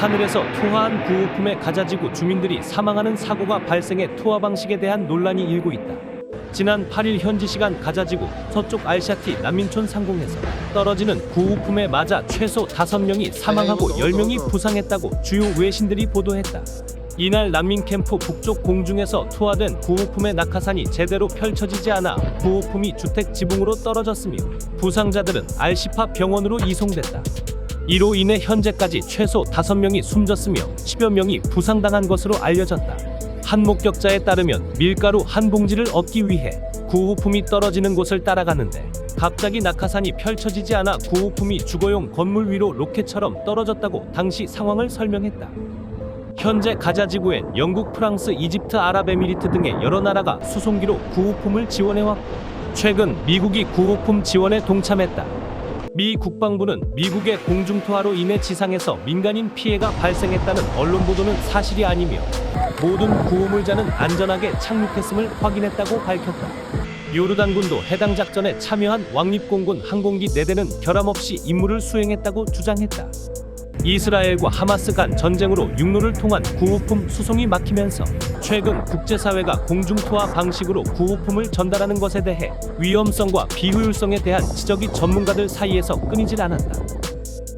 하늘에서 투하한 구호품에 가자지구 주민들이 사망하는 사고가 발생해 투하 방식에 대한 논란이 일고 있다. 지난 8일 현지 시간 가자지구 서쪽 알샤티 난민촌 상공에서 떨어지는 구호품에 맞아 최소 5명이 사망하고 10명이 부상했다고 주요 외신들이 보도했다. 이날 난민 캠프 북쪽 공중에서 투하된 구호품의 낙하산이 제대로 펼쳐지지 않아 구호품이 주택 지붕으로 떨어졌으며 부상자들은 알시파 병원으로 이송됐다. 이로 인해 현재까지 최소 5명이 숨졌으며 10여 명이 부상당한 것으로 알려졌다. 한 목격자에 따르면 밀가루 한 봉지를 얻기 위해 구호품이 떨어지는 곳을 따라갔는데 갑자기 낙하산이 펼쳐지지 않아 구호품이 주거용 건물 위로 로켓처럼 떨어졌다고 당시 상황을 설명했다. 현재 가자 지구엔 영국, 프랑스, 이집트, 아랍에미리트 등의 여러 나라가 수송기로 구호품을 지원해왔고 최근 미국이 구호품 지원에 동참했다. 미 국방부는 미국의 공중투하로 인해 지상에서 민간인 피해가 발생했다는 언론 보도는 사실이 아니며 모든 구호물자는 안전하게 착륙했음을 확인했다고 밝혔다. 요르단군도 해당 작전에 참여한 왕립공군 항공기 4대는 결함 없이 임무를 수행했다고 주장했다. 이스라엘과 하마스 간 전쟁으로 육로를 통한 구호품 수송이 막히면서 최근 국제사회가 공중투하 방식으로 구호품을 전달하는 것에 대해 위험성과 비효율성에 대한 지적이 전문가들 사이에서 끊이질 않았다.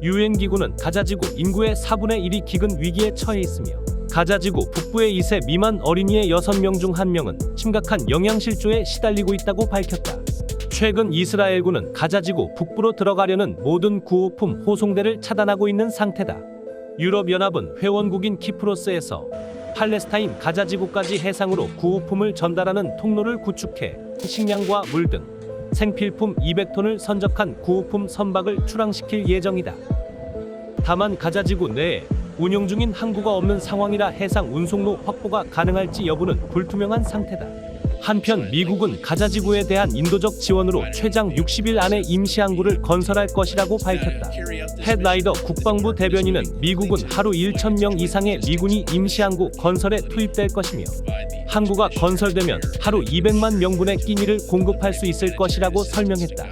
유엔 기구는 가자지구 인구의 4분의 1이 기근 위기에 처해 있으며 가자지구 북부의 2세 미만 어린이의 6명 중 1명은 심각한 영양실조에 시달리고 있다고 밝혔다. 최근 이스라엘군은 가자지구 북부로 들어가려는 모든 구호품 호송대를 차단하고 있는 상태다. 유럽연합은 회원국인 키프로스에서 팔레스타인 가자지구까지 해상으로 구호품을 전달하는 통로를 구축해 식량과 물 등 생필품 200톤을 선적한 구호품 선박을 출항시킬 예정이다. 다만 가자지구 내에 운영 중인 항구가 없는 상황이라 해상 운송로 확보가 가능할지 여부는 불투명한 상태다. 한편 미국은 가자 지구에 대한 인도적 지원으로 최장 60일 안에 임시 항구를 건설할 것이라고 밝혔다. 팻라이더 국방부 대변인은 미국은 하루 1,000명 이상의 미군이 임시 항구 건설에 투입될 것이며 항구가 건설되면 하루 200만 명분의 끼니를 공급할 수 있을 것이라고 설명했다.